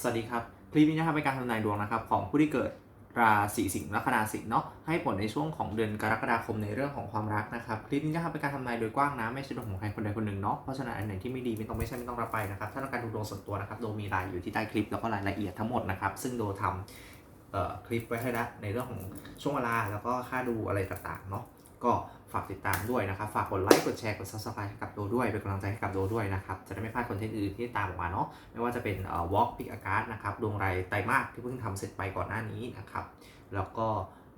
สวัสดีครับ คลิปนี้นะครับเป็นการทำนายดวงนะครับของผู้ที่เกิดราศีสิงห์ลัคนาสิงห์เนาะให้ผลในช่วงของเดือนกรกฎาคมในเรื่องของความรักนะครับคลิปนี้นะครับเป็นการทำนายโดยกว้างนะไม่ใช่ดวงของใครคนใดคนหนึ่งเนาะเพราะฉะนั้นอันไหนที่ไม่ดีไม่ต้องไม่ใช่ไม่ต้องรับไปนะครับถ้าต้องการดูดวงส่วนตัวนะครับโดมีรายอยู่ที่ใต้คลิปแล้วก็รายละเอียดทั้งหมดนะครับซึ่งโดทำเอ่อคลิปไว้ให้แล้วในเรื่องของช่วงเวลาแล้วก็ค่าดูอะไรต่างๆเนาะก็ ฝากติดตามด้วยนะครับ ฝากกดไลค์ กดแชร์ กด subscribe ให้กับโดด้วย เป็นกำลังใจให้กับโดด้วยนะครับ จะได้ไม่พลาดคอนเทนต์อื่นที่ตามออกมาเนาะ ไม่ว่าจะเป็นเอ่อ walk pick a card นะครับ ดวงรายไตรมาสที่เพิ่งทำเสร็จไปก่อนหน้านี้นะครับ แล้วก็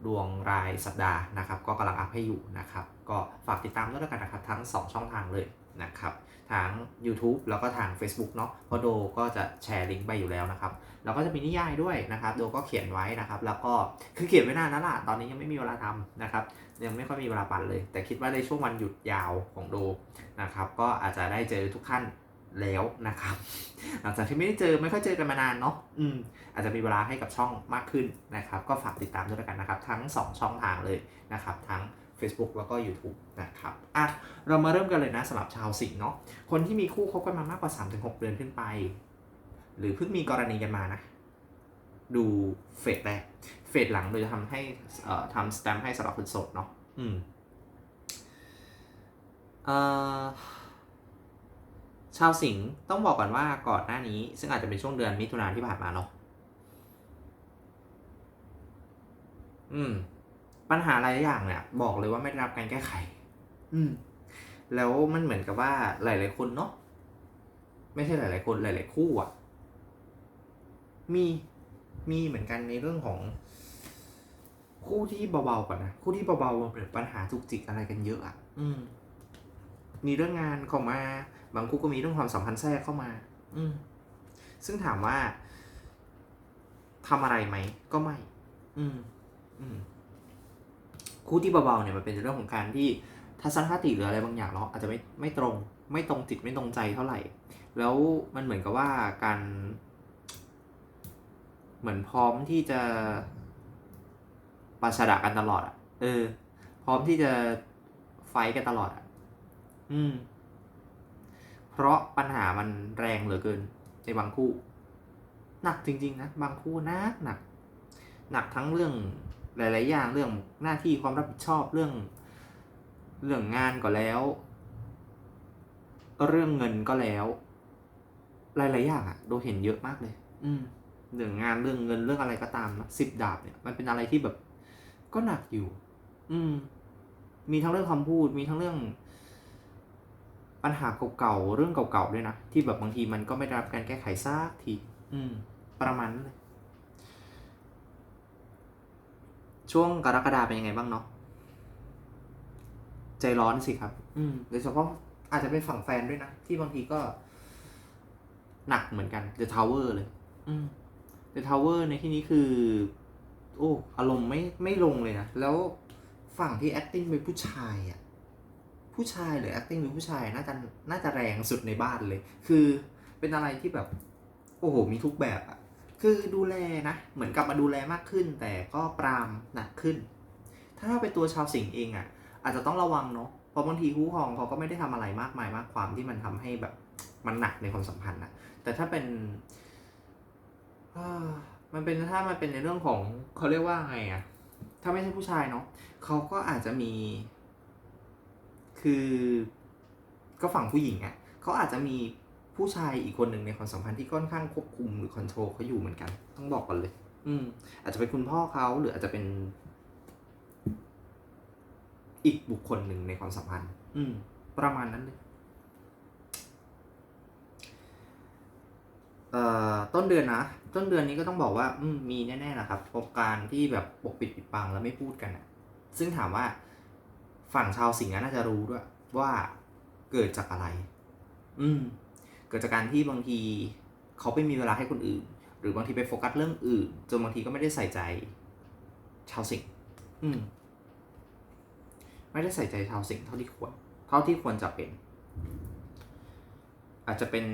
ดวงรายสัปดาห์นะครับ ก็กำลังอัพให้อยู่นะครับ ก็ฝากติดตามด้วยแล้วกันนะครับ ทั้ง 2 ช่องทางเลย นะครับทาง YouTube แล้วก็ทาง Facebook เนาะเพราะโดก็จะแชร์ลิงก์ไปอยู่แล้วนะครับแล้วก็จะมีนิยายด้วยนะครับ โดก็เขียนไว้นะครับ แล้วก็คือเขียนไว้นานแล้วล่ะตอนนี้ยังไม่มีเวลาทำนะครับยังไม่ค่อยมีเวลาปั่นเลย แต่คิดว่าในช่วงวันหยุดยาวของโดนะครับ ก็อาจจะได้เจอทุกท่านแล้วนะครับ หลังจากที่ไม่ได้เจอไม่ค่อยเจอกันมานานเนาะอืมอาจจะมีเวลาให้กับช่องมากขึ้นนะครับ ก็ฝากติดตามด้วยกันนะครับ ทั้ง 2 ช่องทางเลยนะครับ ทั้ง Facebook แล้วก็ YouTube นะครับอะเรามาเริ่มกันเลยนะสำหรับชาวสิงห์เนาะคนที่มีคู่คบกันมามากกว่า 3-6 เดือนขึ้นไป หรือเพิ่งมีกรณีกันมานะ ดูเฟสแรกเฟสหลังโดยจะทำให้เอ่อทำสแตมป์ให้สำหรับคนโสดเนาะอืมเอ่อชาวสิงห์ต้องบอกก่อนว่าก่อนหน้านี้ ซึ่งอาจจะเป็นช่วงเดือนมิถุนายนที่ผ่านมาเนาะอืม ปัญหาหลายอย่างเนี่ยบอกเลยว่าไม่ได้รับการแก้ไข อืม แล้วมันเหมือนกับว่าหลาย ๆ คนเนาะไม่ใช่หลาย ๆ คนหลาย ๆ คู่อะมีมีเหมือนกันในเรื่องของ คู่ที่เบาๆก่อนนะคู่ที่เบาๆมันเกิดปัญหาจุกจิกอะไรกันเยอะอะ อืมมีเรื่องงานเข้ามา บางคู่ก็มีเรื่องความสัมพันธ์แทรกเข้ามา อืม ซึ่งถามว่าทำอะไรไหมก็ไม่ อืม อืม คู่ที่เบาๆเนี่ยมันเป็นเรื่องของการที่ทัศนคติหรืออะไรบางอย่างเนาะอาจจะไม่ไม่ตรงไม่ตรงจิตไม่ตรงใจเท่าไหร่ แล้วมันเหมือนกับว่าการ เหมือนพร้อมที่จะปาชดะกันตลอดอะ เออ พร้อมที่จะไฟกันตลอดอะ อืม เพราะปัญหามันแรงเหลือเกิน ในบางคู่ หนักจริง ๆ นะ บางคู่หนักหนัก หนักทั้งเรื่อง หลาย ๆ อย่างเรื่องหน้าที่ความรับผิดชอบเรื่องเรื่องงานก็แล้ว เรื่องเงินก็แล้วหลายๆอย่างอะโดเห็นเยอะมากเลย อืมเรื่องงานเรื่องเงินเรื่องอะไรก็ตามนะสิบดาบเนี่ยมันเป็นอะไรที่แบบ ก็หนักอยู่ อืม มีทั้งเรื่องคำพูด มีทั้งเรื่อง ปัญหาเก่าๆเรื่องเก่าๆด้วยนะที่แบบบางทีมันก็ไม่ได้รับการแก้ไขสักที อืม ประมาณนั้นเลย ช่วงกรกฎาเป็นยังไงบ้างเนาะใจร้อนสิครับ อืมโดยเฉพาะอาจจะเป็นฝั่งแฟนด้วยนะ ที่บางทีก็ หนักเหมือนกัน The Tower เลย อืม The Tower ในที่นี้คือ โอ้อารมณ์ไม่ไม่ลงเลยนะ แล้วฝั่งที่ acting เป็นผู้ชายอะผู้ชายหรือ acting เป็นผู้ชายน่าจะน่าจะแรงสุดในบ้านเลย คือเป็นอะไรที่แบบ โอ้โห มีทุกแบบอะ คือดูแลนะ เหมือนกลับมาดูแลมากขึ้น แต่ก็ปรามหนักขึ้น ถ้าเป็นตัวชาวสิงห์เองอะอาจจะต้องระวังเนาะเพราะบางทีคู่ครองเขาก็ไม่ได้ทำอะไรมากมายมากความที่มันทำให้แบบมันหนักในความสัมพันธ์นะแต่ถ้าเป็นมันเป็นถ้ามันเป็นในเรื่องของเขาเรียกว่าไงอะถ้าไม่ใช่ผู้ชายเนาะเขาก็อาจจะมี คือ ก็ฝั่งผู้หญิงอะเขาอาจจะมี ผู้ชายอีกคนหนึ่งในความสัมพันธ์ที่ค่อนข้างควบคุมหรือคอนโทรลเขาอยู่เหมือนกัน ต้องบอกก่อนเลย อืม อาจจะเป็นคุณพ่อเขาหรืออาจจะเป็น อีกบุคคลหนึ่งในความสัมพันธ์ อืม ประมาณนั้นเลยเอ่อต้นเดือนนะ ต้นเดือนนี้ก็ต้องบอกว่า อืมมีแน่ๆนะครับประสบการณ์ที่แบบปกปิดปิดบังแล้วไม่พูดกันอะซึ่งถามว่าฝั่งชาวสิงห์น่าจะรู้ด้วยว่าเกิดจากอะไร อืม เกิดจากการที่บางทีเขาไม่มีเวลาให้คนอื่น หรือบางทีไปโฟกัสเรื่องอื่น จนบางทีก็ไม่ได้ใส่ใจ ชาวสิงอืม ไม่ได้ใส่ใจชาวสิงเท่าที่ควร เท่าที่ควรจะเป็น อาจจะเป็น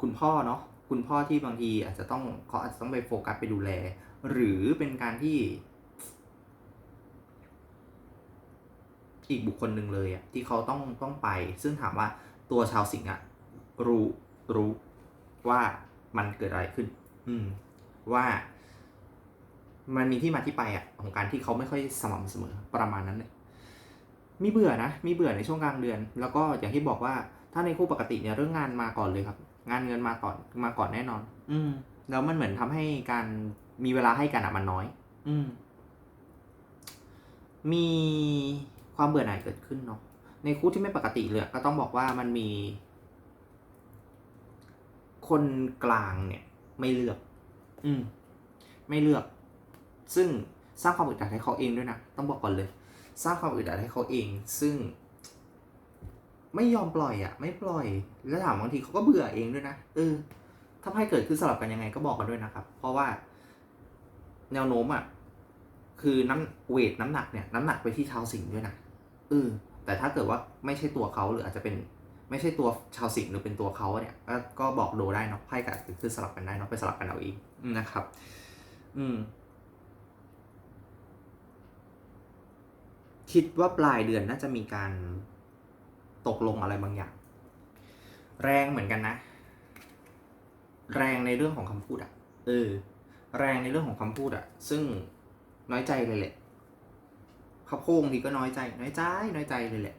คุณพ่อเนาะคุณพ่อที่บางทีอาจจะต้องเขาอาจจะต้องไปโฟกัสไปดูแล หรือเป็นการที่ อีกบุคคลหนึ่งเลยอะที่เขาต้องต้องไป ซึ่งถามว่าตัวชาวสิงห์อะรู้ รู้ว่ามันเกิดอะไรขึ้นออืม ว่า มันมีที่มาที่ไปอะ ของการที่เขาไม่ค่อยสม่ำเสมอประมาณนั้นเลยมีเบื่อนะมีเบื่อในช่วงกลางเดือน แล้วก็อย่างที่บอกว่าถ้าในคู่ปกติเนี่ยเรื่องงานมาก่อนเลยครับ งานเงินมาก่อนมาก่อนแน่นอน อืมแล้วมันเหมือนทำให้การมีเวลาให้กันอะมันน้อย อืม มีความเบื่อหน่ายเกิดขึ้นเนาะในคู่ที่ไม่ปกติเลยก็ต้องบอกว่ามันมี คนกลางเนี่ยไม่เลือก อืม ไม่เลือก ซึ่งสร้างความอึดอัดให้เขาเองด้วยนะ ต้องบอกก่อนเลย สร้างความอึดอัดให้เขาเอง ซึ่ง ไม่ยอมปล่อยอะ่ะ ไม่ปล่อย แล้วถามบางทีเขาก็เบื่อเองด้วยนะ เออ ถ้าให้เกิดขึ้นสลับกันยังไงก็บอกกันด้วยนะครับ เพราะว่า แนวโน้มอะ่ะ คือน้ำเวทน้ำหนักเนี่ย น้ำหนักไปที่ชาวสิงห์ด้วยนะ เออ แต่ถ้าเกิดว่าไม่ใช่ตัวเขาหรืออาจจะเป็น ไม่ใช่ตัวชาวสิงห์หรือเป็นตัวเขาเนี่ยก็บอกโดได้เนาะไพ่กับคือสลับกันได้เนาะไปสลับกันเอาเองนะครับ อืม คิดว่าปลายเดือนน่าจะมีการตกลงอะไรบางอย่าง แรงเหมือนกันนะ แรงในเรื่องของคำพูดอะเออ แรงในเรื่องของคำพูดอะซึ่งน้อยใจเลยแหละเขาโค้งทีก็น้อยใจ น้อยใจ น้อยใจเลยแหละ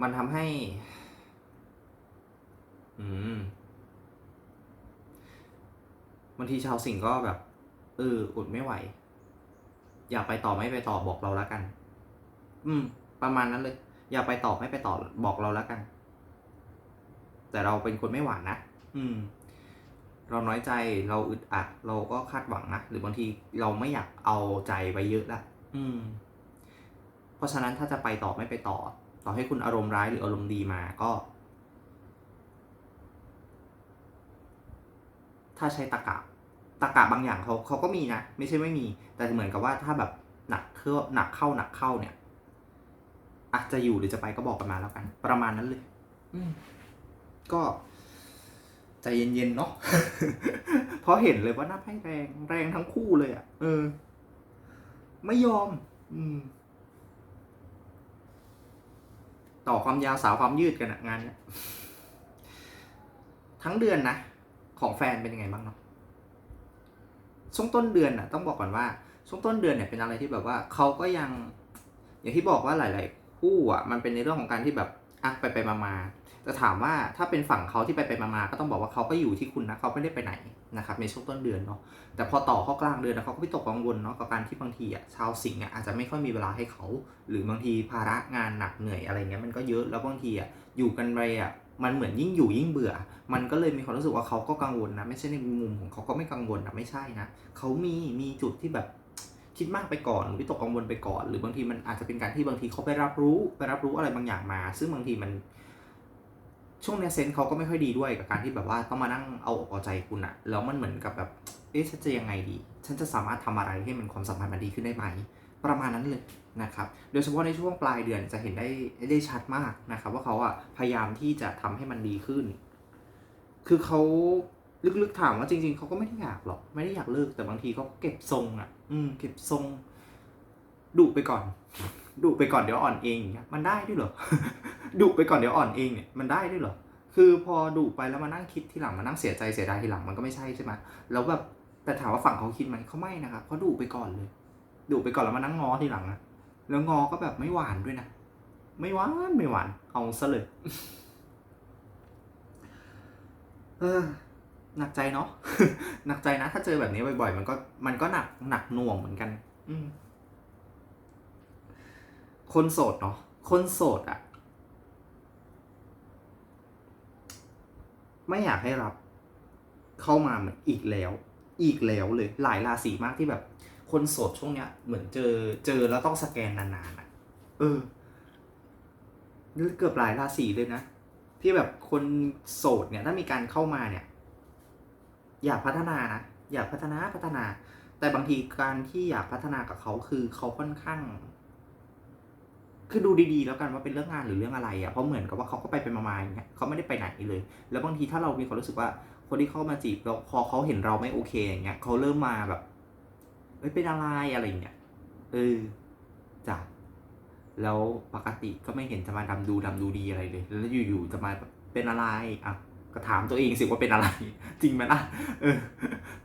มันทำให้ อืมบางทีชาวสิงห์ก็แบบเอออดไม่ไหว อยากไปต่อไม่ไปต่อบอกเราแล้วกัน อืม ประมาณนั้นเลย อยากไปต่อไม่ไปต่อบอกเราแล้วกัน แต่เราเป็นคนไม่หวานนะอืม เราน้อยใจเราอึดอัด เราก็คาดหวังนะหรือบางทีเราไม่อยากเอาใจไปเยอะละอืม เพราะฉะนั้นถ้าจะไปต่อไม่ไปต่อ ต่อให้คุณอารมณ์ร้ายหรืออารมณ์ดีมาก็ ถ้าใช้ตะกะตะกะบางอย่างเขาเขาก็มีนะ ไม่ใช่ไม่มี แต่เหมือนกับว่าถ้าแบบหนักเข้าหนักเข้าหนักเข้าเนี่ยอาจจะอยู่หรือจะไปก็บอกกันมาแล้วกัน ประมาณนั้นเลยอืมก็ใจเย็นๆเนาะเพราะเห็นเลยว่าหน้าไพ่แรง แรงทั้งคู่เลยอะ่ะ เออ ไม่ยอม อืม ต่อความยาวสาวความยืดกันงานเนี้ยทั้งเดือนนะ ของแฟนเป็นยังไงบ้างเนาะช่วงต้นเดือนน่ะ ต้องบอกก่อนว่าช่วงต้นเดือนเนี่ยเป็นอะไรที่แบบว่าเขาก็ยัง อย่างที่บอกว่าหลาย ๆ คู่อะมันเป็นในเรื่องของการที่แบบอะไปไปมามาแต่ถามว่าถ้าเป็นฝั่งเขาที่ไปไปมามาก็ต้องบอกว่าเขาก็อยู่ที่คุณนะเขาไม่ได้ไปไหน นะครับในช่วงต้นเดือนเนาะแต่พอต่อเข้ากลางเดือนนะเขาก็ไปตกกังวลเนาะกับการที่บางทีอะชาวสิงห์อะอาจจะไม่ค่อยมีเวลาให้เขา หรือบางทีภาระงานหนักเหนื่อยอะไรเงี้ยมันก็เยอะแล้วบางทีอะอยู่กันไปอะมันเหมือนยิ่งอยู่ยิ่งเบื่อ มันก็เลยมีความรู้สึกว่าเขาก็กังวลนะ ไม่ใช่ในมุมของเขาก็ไม่กังวลนะไม่ใช่นะเขามีมีจุดที่แบบคิดมากไปก่อนหรือวิตกกังวลไปก่อน หรือบางทีมันอาจจะเป็นการที่บางทีเขาไปรับรู้ไปรับรู้อะไรบางอย่างมา ซึ่งบางทีมัน ช่วงเนี้ยเซนส์เขาก็ไม่ค่อยดีด้วยกับการที่แบบว่าต้องมานั่งเอาอกเอาใจคุณอะแล้วมันเหมือนกับแบบเอ๊ะฉันจะยังไงดี ฉันจะสามารถทำอะไรให้มันความสัมพันธ์มันดีขึ้นได้ไหม ประมาณนั้นเลยนะครับ โดยเฉพาะในช่วงปลายเดือนจะเห็นได้ได้ชัดมากนะครับ ว่าเขาอะพยายามที่จะทำให้มันดีขึ้น คือเขาลึกๆถามว่าจริง ๆเขาก็ไม่ได้อยากหรอก ไม่ได้อยากเลิกแต่บางทีเขาเก็บทรงอะอืม เก็บทรงดุไปก่อน ดุไปก่อนเดี๋ยวอ่อนเองอย่างเงี้ยมันได้ด้วยเหรอดุไปก่อนเดี๋ยวอ่อนเองเนี่ยมันได้ด้วยเหรอคือพอดุไปแล้วมานั่งคิดทีหลังมานั่งเสียใจเสียดายทีหลังมันก็ไม่ใช่ใช่ไหมแล้วแบบแต่ถามว่าฝั่งเขาคิดไหมเขาไม่นะครับเขาดุไปก่อนเลยดุไปก่อนแล้วมานั่งงอทีหลังอะแล้วงอก็แบบไม่หวานด้วยนะไม่หวานไม่หวานเอาซะเลยเออหนักใจเนาะหนักใจนะ ถ้าเจอแบบนี้บ่อยๆ มันก็มันก็หนักหนักหน่วงเหมือนกัน อืม คนโสดเนาะคนโสดอะไม่อยากให้รับเข้ามาเหมือนอีกแล้ว อีกแล้วเลยหลายราศีมากที่แบบ คนโสดช่วงเนี้ย เหมือนเจอเจอแล้วต้องสแกนนานๆอะเออเกือบหลายราศีเลยนะที่แบบคนโสดเนี่ยถ้ามีการเข้ามาเนี่ย อยากพัฒนานะอยากพัฒนาพัฒนา แต่บางทีการที่อยากพัฒนากับเขาคือเขาค่อนข้าง คือดูดีๆ แล้วกันว่าเป็นเรื่องงานหรือเรื่องอะไรอะ่ะเพราะเหมือนกับว่าเขาก็ไปไปมาๆอย่างเงี้ยเขาไม่ได้ไปไหนเลย แล้วบางทีถ้าเรามีความรู้สึกว่าคนที่เข้ามาจีบเราพอเขาเห็นเราไม่โอเคอย่างเงี้ยเขาเริ่มมาแบบเอ้ยเป็นอะไรอะไรอย่างเงี้ยเออจ้ะแล้วปกติก็ไม่เห็นจะมาดำดูดำดูดีอะไรเลย แล้วอยู่ๆจะมาแบบเป็นอะไรอะก็ถามตัวเองสิว่าเป็นอะไร จริงไหมล่ะเออ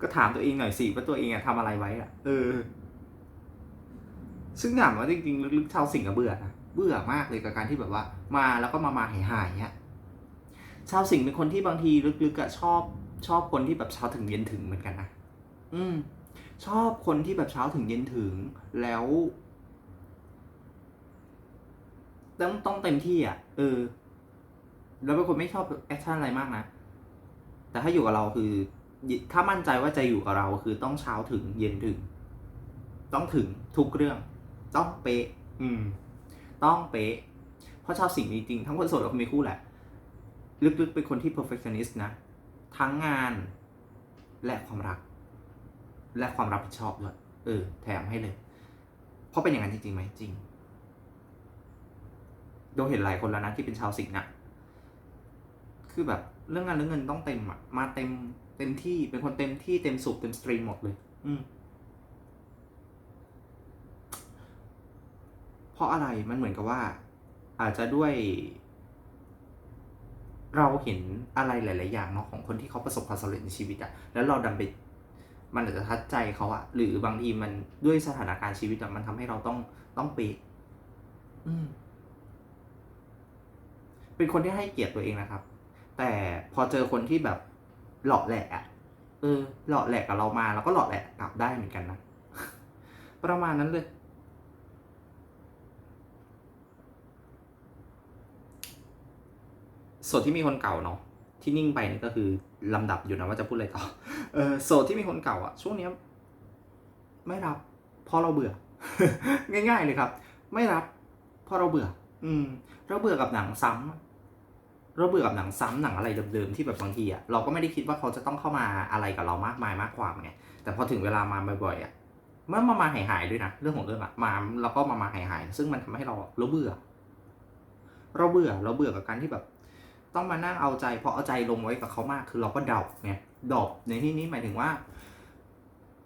ก็ถามตัวเองหน่อยสิว่าตัวเองอะทำอะไรไว้อะเออ ซึ่งถามว่าจริงๆลึกๆชาวสิงห์อะเบื่อนะ เบื่อมากเลยกับการที่แบบว่า มาแล้วก็มามาหายหายๆเนี้ยชาวสิงห์เป็นคนที่บางทีลึกๆอะชอบชอบคนที่แบบเช้าถึงเย็นถึงเหมือนกันนะอืม ชอบคนที่แบบเช้าถึงเย็นถึงแล้วต้องต้องเต็มที่อะเออ แล้วเป็นคนไม่ชอบแอคชั่นอะไรมากนะ แต่ถ้าอยู่กับเราคือ ถ้ามั่นใจว่าจะอยู่กับเราคือต้องเช้าถึงเย็นถึง ต้องถึงทุกเรื่อง ต้องเป๊ะ อืม ต้องเป๊ะ เพราะชาวสิงห์จริง ทั้งคนโสดและคนมีคู่แหละ ลึกๆเป็นคนที่ perfectionist นะ ทั้งงานและความรัก และความรับผิดชอบด้วย เออ แถมให้เลย เพราะเป็นอย่างนั้นจริงๆไหมจริงโดเห็นหลายคนแล้วนะที่เป็นชาวสิงห์นะคือแบบเรื่องงานเรื่องเงินต้องเต็มอะมาเต็มเต็มที่เป็นคนเต็มที่เต็มสุขเต็มสตรีมหมดเลย อืม เพราะอะไรมันเหมือนกับว่า อาจจะด้วย เราเห็นอะไรหลาย ๆ อย่างเนาะของคนที่เขาประสบความสำเร็จในชีวิตอะแล้วเราดันไปมันอาจจะทัดใจเขาอะหรือบางทีมันด้วยสถานการณ์ชีวิตอะมันทำให้เราต้องต้องเปะอืมเป็นคนที่ให้เกียรติตัวเองนะครับ แต่พอเจอคนที่แบบหลอกแหละอะเออ หลอกแหลกกับเรามา แล้วก็หลอกแหลกกลับได้เหมือนกันนะ ประมาณนั้นเลย โสดที่มีคนเก่าเนาะที่นิ่งไปนี่ก็คือลำดับอยู่นะว่าจะพูดอะไรต่อเออโสดที่มีคนเก่าอะช่วงเนี้ยไม่รับเพราะเราเบื่อ ง่าย ๆ เลยครับ ไม่รับเพราะเราเบื่อ อืม เราเบื่อกับหนังซ้ำอะเราเบื่อกับหนังซ้ำหนังอะไรเดิมๆที่แบบบางทีอะเราก็ไม่ได้คิดว่าเขาจะต้องเข้ามาอะไรกับเรามากมายมากความไงแต่พอถึงเวลามาบ่อยๆอะมันมามาหายหายๆด้วยนะเรื่องของเรื่องอะมาแล้วก็มามาหายหายๆซึ่งมันทำให้เราเราเบื่อ เราเบื่อเราเบื่อกับการที่แบบ ต้องมานั่งเอาใจพอเอาใจลงไว้กับเขามาก คือเราก็ดรอปไงดรอปในที่นี้หมายถึงว่า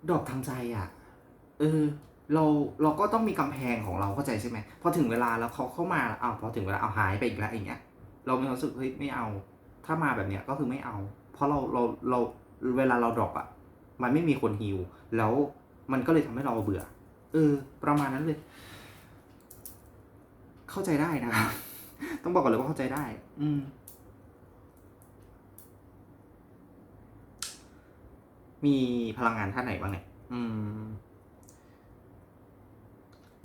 ดรอปทางใจอะ เออ เราเราก็ต้องมีกำแพงของเราเข้าใจใช่ไหมพอถึงเวลาแล้วเขาเข้ามาเอาพอถึงเวลาเอาหายไปอีกแล้วอย่างเงี้ย เรามีความรู้สึกเฮ้ยไม่เอา ถ้ามาแบบเนี้ยก็คือไม่เอา เพราะเราเราเราเวลาเราดรอปอะ มันไม่มีคนฮิวแล้วมันก็เลยทำให้เราเบื่อ เออ ประมาณนั้นเลย เข้าใจได้นะครับ ต้องบอกก่อนเลยว่าเข้าใจได้ อืม มีพลังงานท่าไหนบ้างเนี่ยอืม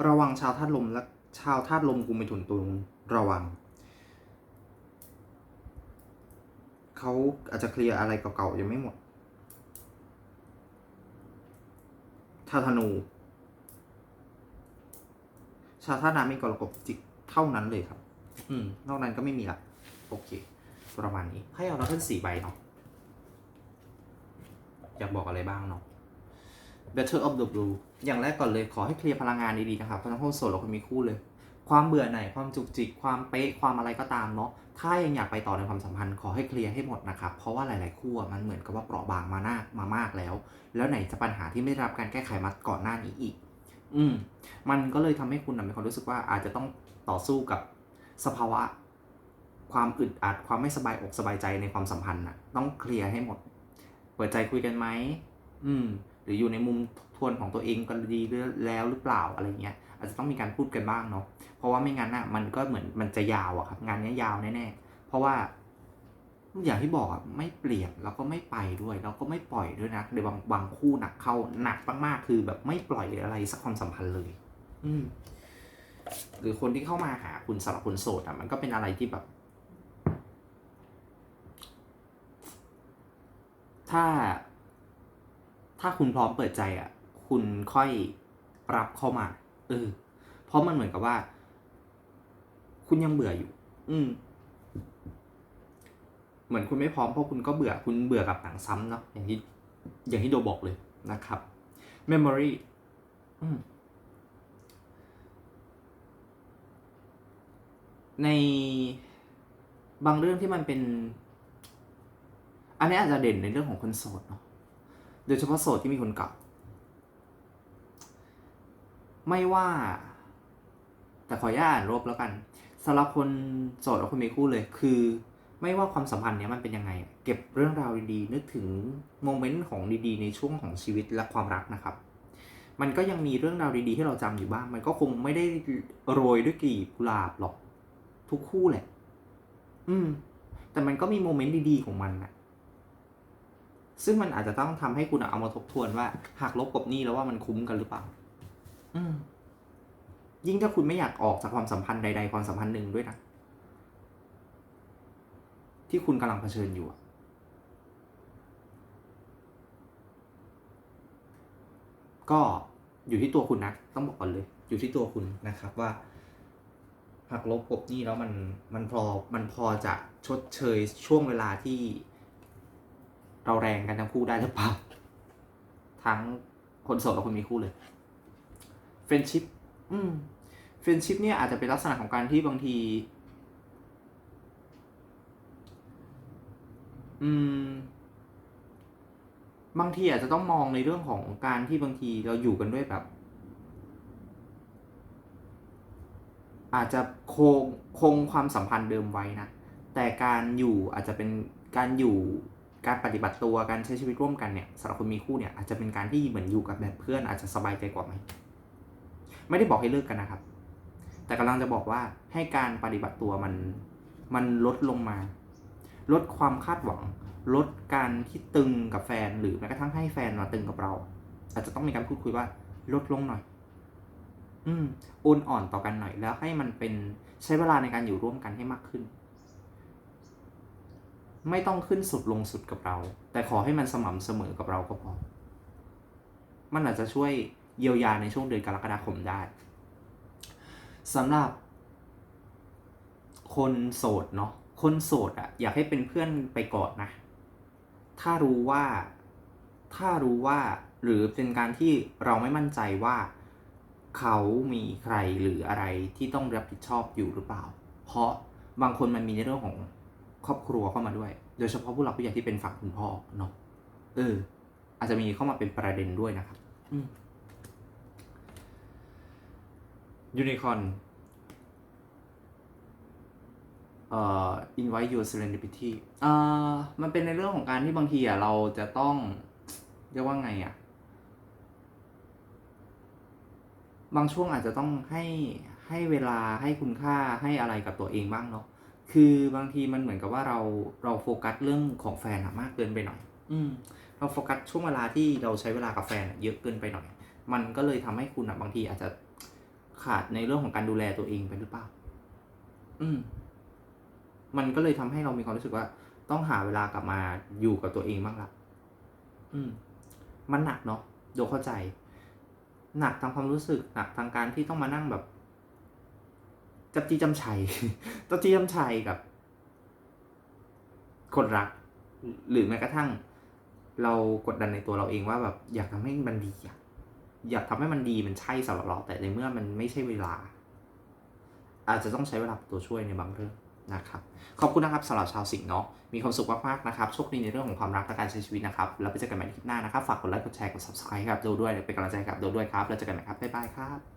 ระวังชาวธาตุลมและชาวธาตุลมกุมไปถุนตุลระวัง เขาอาจจะเคลียร์อะไรเก่าๆยังไม่หมดชาวธนู ชาวธาตุน้ำมีกรกฎจิกเท่านั้นเลยครับ อืม นอกนั้นก็ไม่มีละโอเค ประมาณนี้ให้เอาเราขึ้นสี่ใบเนาะ อยากบอกอะไรบ้างเนาะ Better of the Blue อย่างแรกก่อนเลยขอให้เคลียร์พลังงานดีๆนะครับทั้งคนโสดและคนมีคู่เลย ความเบื่อหน่ายความจุกจิก ความเป๊ะ ความอะไรก็ตามเนาะ ถ้ายังอยากไปต่อในความสัมพันธ์ ขอให้เคลียร์ให้หมดนะครับ เพราะว่าหลายๆคู่มันเหมือนกับว่าเปราะบางมามากมามากแล้ว แล้วไหนจะปัญหาที่ไม่ได้รับการแก้ไขมาก่อนหน้านี้อีก อืม มันก็เลยทำให้คุณมีความรู้สึกว่าอาจจะต้องต่อสู้กับสภาวะ ความอึดอัด ความไม่สบายอกสบายใจในความสัมพันธ์น่ะต้องเคลียร์ให้หมด เปิดใจคุยกันไหมอืม หรืออยู่ในมุมทวนของตัวเองกันดีแล้วหรือเปล่าอะไรเงี้ย อาจจะต้องมีการพูดกันบ้างเนาะ เพราะว่าไม่งั้นน่ะมันก็เหมือนมันจะยาวอะครับ งานนี้ยาวแน่ๆ เพราะว่าอย่างที่บอกอะไม่เปลี่ยนแล้วก็ไม่ไปด้วย แล้วก็ไม่ปล่อยด้วยนะในบางบางคู่หนักเข้าหนักมากๆคือแบบไม่ปล่อยอะไรสักความสัมพันธ์เลย อืมหรือคนที่เข้ามาหาคุณสำหรับคนโสดอะมันก็เป็นอะไรที่แบบ ถ้า ถ้าคุณพร้อมเปิดใจอะ คุณค่อยรับเข้ามา เออ เพราะมันเหมือนกับว่า คุณยังเบื่ออยู่ อืม เหมือนคุณไม่พร้อมเพราะคุณก็เบื่อ คุณเบื่อกับหนังซ้ำเนาะ อย่างที่ อย่างที่โดบอกเลยนะครับ memory ในบางเรื่องที่มันเป็น นนี้อาจจะเด่นในเรื่องของคนโสดเนาะโดยเฉพาะโสดที่มีคนเก่า ไม่ว่า แต่ขออนุญาตรวบแล้วกันสำหรับคนโสดและคนมีคู่เลย คือ ไม่ว่าความสัมพันธ์เนี้ยมันเป็นยังไง เก็บเรื่องราวดีๆ นึกถึงโมเมนต์ของดีๆ ในช่วงของชีวิตและความรักนะครับ มันก็ยังมีเรื่องราวดีๆที่เราจำอยู่บ้าง มันก็คงไม่ได้โรยด้วยกลีบกุหลาบหรอก ทุกคู่แหละ อืม แต่มันก็มีโมเมนต์ดีๆ ของมันนะ ซึ่งมันอาจจะต้องทำให้คุณอะเอามาทบทวนว่าหากลบกับหนี้แล้วว่ามันคุ้มกันหรือเปล่า อืมยิ่งถ้าคุณไม่อยากออกจากความสัมพันธ์ใด ๆ ความสัมพันธ์หนึ่งด้วยนะที่คุณกำลังเผชิญอยู่อะก็อยู่ที่ตัวคุณนะ ต้องบอกก่อนเลย อยู่ที่ตัวคุณนะครับว่าหักลบกบหนี้แล้วมันมันพอมันพอจะชดเชยช่วงเวลาที่ เราแรงกันทั้งคู่ได้หรือเปล่า ทั้งคนโสดและคนมีคู่เลยเฟรนชิพอืมเฟรนชิพเนี่ยอาจจะเป็นลักษณะของการที่บางที อืม บางทีอาจจะต้องมองในเรื่องของการที่บางทีเราอยู่กันด้วยแบบ อาจจะคงคงความสัมพันธ์เดิมไว้นะ แต่การอยู่อาจจะเป็นการอยู่ การปฏิบัติตัวการใช้ชีวิตร่วมกันเนี่ยสำหรับคนมีคู่เนี่ยอาจจะเป็นการที่เหมือนอยู่กับแบบเพื่อนอาจจะสบายใจกว่าไหมไม่ได้บอกให้เลิกกันนะครับ แต่กำลังจะบอกว่าให้การปฏิบัติตัวมันมันลดลงมา ลดความคาดหวัง ลดการที่ตึงกับแฟนหรือแม้กระทั่งให้แฟนมาตึงกับเรา อาจจะต้องมีการพูดคุยว่าลดลงหน่อย อืมโอนอ่อนต่อกันหน่อยแล้วให้มันเป็นใช้เวลาในการอยู่ร่วมกันให้มากขึ้น ไม่ต้องขึ้นสุดลงสุดกับเรา แต่ขอให้มันสม่ำเสมอกับเราก็พอ มันอาจจะช่วยเยียวยาในช่วงเดือนกรกฎาคมได้สำหรับคนโสดเนาะ คนโสดอะอยากให้เป็นเพื่อนไปก่อนนะ ถ้ารู้ว่า ถ้ารู้ว่า หรือเป็นการที่เราไม่มั่นใจว่า เขามีใครหรืออะไรที่ต้องรับผิดชอบอยู่หรือเปล่า เพราะบางคนมันมีในเรื่องของครอบครัวเข้ามาด้วย โดยเฉพาะผู้หลักผู้ใหญ่ที่เป็นฝั่งคุณพ่อเนาะเออ อาจจะมีเข้ามาเป็นประเด็นด้วยนะครับยูนิคอนเอ่อ invite your serendipity เอ่อมันเป็นในเรื่องของการที่บางทีอะเราจะต้อง เรียกว่าไงอะ บางช่วงอาจจะต้องให้ให้เวลาให้คุณค่าให้อะไรกับตัวเองบ้างเนาะ คือบางทีมันเหมือนกับว่าเราเราโฟกัสเรื่องของแฟนอะมากเกินไปหน่อย อืม เราโฟกัสช่วงเวลาที่เราใช้เวลากับแฟนอะเยอะเกินไปหน่อย มันก็เลยทำให้คุณอะบางทีอาจจะขาดในเรื่องของการดูแลตัวเองไปหรือเปล่า อืม มันก็เลยทำให้เรามีความรู้สึกว่า ต้องหาเวลากลับมาอยู่กับตัวเองบ้างละอืม มันหนักเนาะโดยเข้าใจ หนักทางความรู้สึก หนักทางการที่ต้องมานั่งแบบ จับจีจำชัยจับจีจำชัยกับ คนรัก หรือแม้กระทั่ง เรากดดันในตัวเราเองว่าแบบอยากทำให้มันดีอะอยากทำให้มันดีมันใช่สำหรับเราแต่ในเมื่อมันไม่ใช่เวลา อาจจะต้องใช้เวลาเป็นตัวช่วยในบางเรื่องนะครับ ขอบคุณนะครับสำหรับชาวสิงห์เนาะมีความสุขมากๆนะครับโชคดีในเรื่องของความรักและการใช้ชีวิตนะครับแล้วไปเจอกันใหม่ในคลิปหน้านะครับ ฝากกดไลค์กดแชร์กด subscribe ครับโดด้วยเป็นกำลังใจให้กับโดด้วยครับแล้วเจอกันใหม่ครับบ๊ายบายครับ